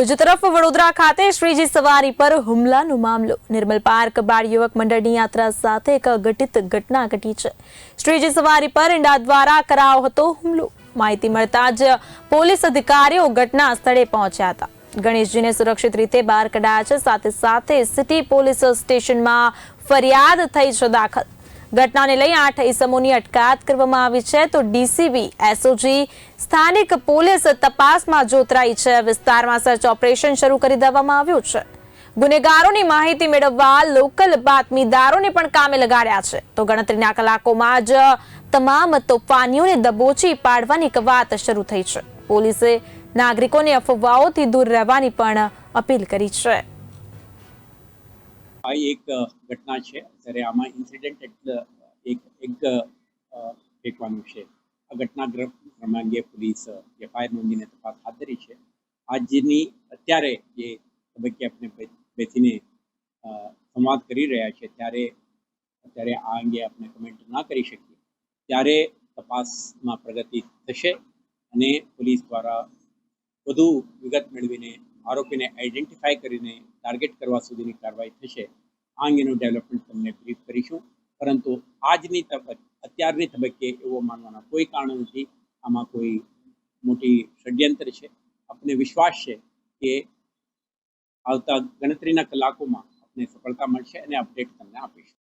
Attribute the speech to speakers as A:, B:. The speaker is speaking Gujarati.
A: બીજી તરફ વડોદરા ખાતે શ્રીજી સવારી પર હુમલાનો મામલો. નિર્મલ પાર્ક બાળ યુવક મંડળની યાત્રા સાથે એક અઘટિત ઘટના ઘટી છે. શ્રીજી સવારી પર ઈંડા દ્વારા કરાયો હતો હુમલો. માહિતી મળતા જ પોલીસ અધિકારીઓ ઘટના સ્થળે પહોંચ્યા હતા. ગણેશજીને સુરક્ષિત રીતે બહાર કઢાયા છે. સાથે સાથે સિટી પોલીસ સ્ટેશનમાં ફરિયાદ થઈ છે દાખલ. ઘટનાને લઈ આઠ ઇસમોની અટકાયત કરવામાં આવી છે. તો ડીસીબી, એસઓજી, સ્થાનિક પોલીસ તપાસમાં જોતરાઈ છે. વિસ્તારમાં સર્ચ ઓપરેશન શરૂ કરી દેવામાં આવ્યું છે. ગુનેગારોની માહિતી મેળવવા લોકલ બાતમીદારોને પણ કામે લગાડ્યા છે. તો ગણતરીના કલાકોમાં જ તમામ તોફાનીઓને દબોચી પાડવાની કવાત શરૂ થઈ છે. પોલીસે નાગરિકોને અફવાઓથી દૂર રહેવાની પણ અપીલ કરી છે.
B: આ એક ઘટના છે. ત્યારે આમાં ઇન્સિડન્ટ એક એક ફેંકવાનું છે. આ ઘટના ક્રમે અંગે પોલીસ એફઆઈઆર નોંધીને તપાસ હાથ ધરી છે. આજની અત્યારે જે તબક્કે આપણે બેસીને સંવાદ કરી રહ્યા છે, ત્યારે અત્યારે આ અંગે આપણે કમેન્ટ ના કરી શકીએ. ત્યારે તપાસમાં પ્રગતિ થશે અને પોલીસ દ્વારા વધુ વિગત મેળવીને આરોપીને આઈડેન્ટિફાય કરીને ટાર્ગેટ કરવા સુધીની કાર્યવાહી થશે. આ અંગેનું ડેવલપમેન્ટ તમને બ્રીફ કરીશું. પરંતુ આજની તબક્કે, અત્યારની તબક્કે એવો માનવાના કોઈ કારણ નથી. આમાં કોઈ મોટી ષડયંત્ર છે. આપને વિશ્વાસ છે કે આવતા ગણતરીના કલાકોમાં આપને સફળતા મળશે અને અપડેટ તમને આપીશું.